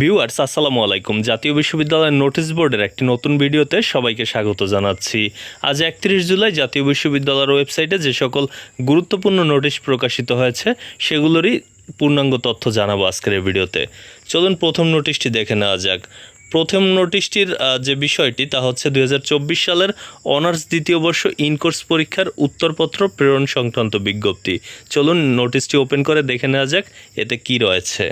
Viewers, আসসালামু আলাইকুম। জাতীয় বিশ্ববিদ্যালয়ের নোটিশ বোর্ডের একটি নতুন ভিডিওতে সবাইকে স্বাগত জানাচ্ছি। আজ একত্রিশ জুলাই জাতীয় বিশ্ববিদ্যালয়ের ওয়েবসাইটে যে সকল গুরুত্বপূর্ণ নোটিশ প্রকাশিত হয়েছে, সেগুলোরই পূর্ণাঙ্গ তথ্য জানাব আজকের ভিডিওতে। চলুন প্রথম নোটিশটি দেখে নেওয়া যাক। প্রথম নোটিশটির যে বিষয়টি, তা হচ্ছে দু হাজার চব্বিশ সালের অনার্স দ্বিতীয় বর্ষ ইনকোর্স পরীক্ষার উত্তরপত্র প্রেরণ সংক্রান্ত বিজ্ঞপ্তি। চলুন নোটিশটি ওপেন করে দেখে নেওয়া যাক, এতে কি রয়েছে।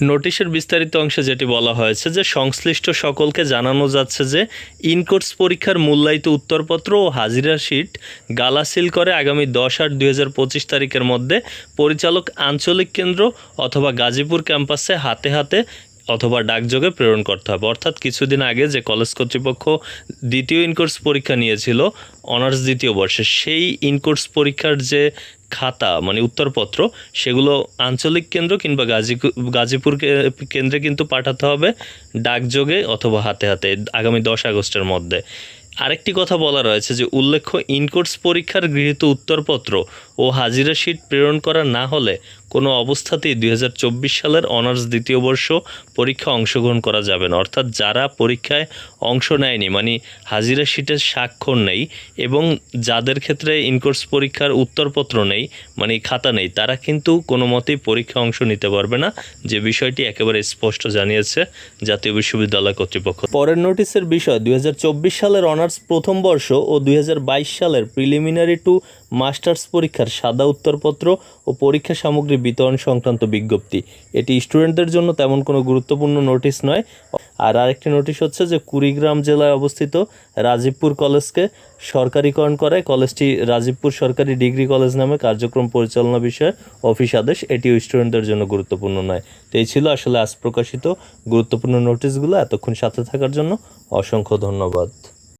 নোটিশের বিস্তারিত অংশে যেটি বলা হয়েছে যে সংশ্লিষ্ট সকলকে জানানো যাচ্ছে যে ইনকোর্স পরীক্ষার মূল্যায়িত উত্তরপত্র ও হাজিরা শিট গালাসিল করে আগামী দশ আট দুই তারিখের মধ্যে পরিচালক আঞ্চলিক কেন্দ্র অথবা গাজীপুর ক্যাম্পাসে হাতে হাতে অথবা ডাকযোগে প্রেরণ করতে হবে। অর্থাৎ কিছুদিন আগে যে কলেজ কর্তৃপক্ষ দ্বিতীয় ইনকোর্স পরীক্ষা নিয়েছিল, অনার্স দ্বিতীয় বর্ষে, সেই ইনকোর্স পরীক্ষার যে খাতা মানে উত্তরপত্র, সেগুলো আঞ্চলিক কেন্দ্র কিংবা গাজী গাজীপুর কেন্দ্রে কিন্তু পাঠাতে হবে ডাকযোগে অথবা হাতে হাতে আগামী দশ আগস্টের মধ্যে। আরেকটি কথা বলা রয়েছে যে উল্লেখ্য ইনকোর্স পরীক্ষার গৃহীত উত্তরপত্র ও হাজিরা শিট প্রেরণ করা না হলে কোনো অবস্থাতেই দু হাজার চব্বিশ সালের অনার্স দ্বিতীয় বর্ষ পরীক্ষা অংশগ্রহণ করা যাবে না। অর্থাৎ যারা পরীক্ষায় অংশ নেয়নি মানে হাজিরা শিটের স্বাক্ষর নেই এবং যাদের ক্ষেত্রে ইনকোর্স পরীক্ষার উত্তরপত্র নেই মানে খাতা নেই, তারা কিন্তু কোনো মতেই পরীক্ষা অংশ নিতে পারবে না। যে বিষয়টি একেবারে স্পষ্ট জানিয়েছে জাতীয় বিশ্ববিদ্যালয় কর্তৃপক্ষ। পরের নোটিশের বিষয়, দুই হাজার চব্বিশ সালের অনার্স প্রথম বর্ষ ও দুই হাজার বাইশ সালের প্রিলিমিনারি টু মাস্টার্স পরীক্ষার সাদা উত্তরপত্র ও পরীক্ষা সামগ্রী বিতরণ সংক্রান্ত বিজ্ঞপ্তি। এটি স্টুডেন্টদের জন্য তেমন কোনো গুরুত্বপূর্ণ নোটিশ নয়। আর আরেকটি নোটিশ হচ্ছে যে কুড়িগ্রাম জেলায় অবস্থিত রাজীবপুর কলেজকে সরকারিকরণ করায় কলেজটি রাজীবপুর সরকারি ডিগ্রি কলেজ নামে কার্যক্রম পরিচালনা বিষয়ে অফিস আদেশ। এটিও স্টুডেন্টদের জন্য গুরুত্বপূর্ণ নয়। তো এই ছিল আসলে আজ প্রকাশিত গুরুত্বপূর্ণ নোটিশগুলো। এতক্ষণ সাথে থাকার জন্য অসংখ্য ধন্যবাদ।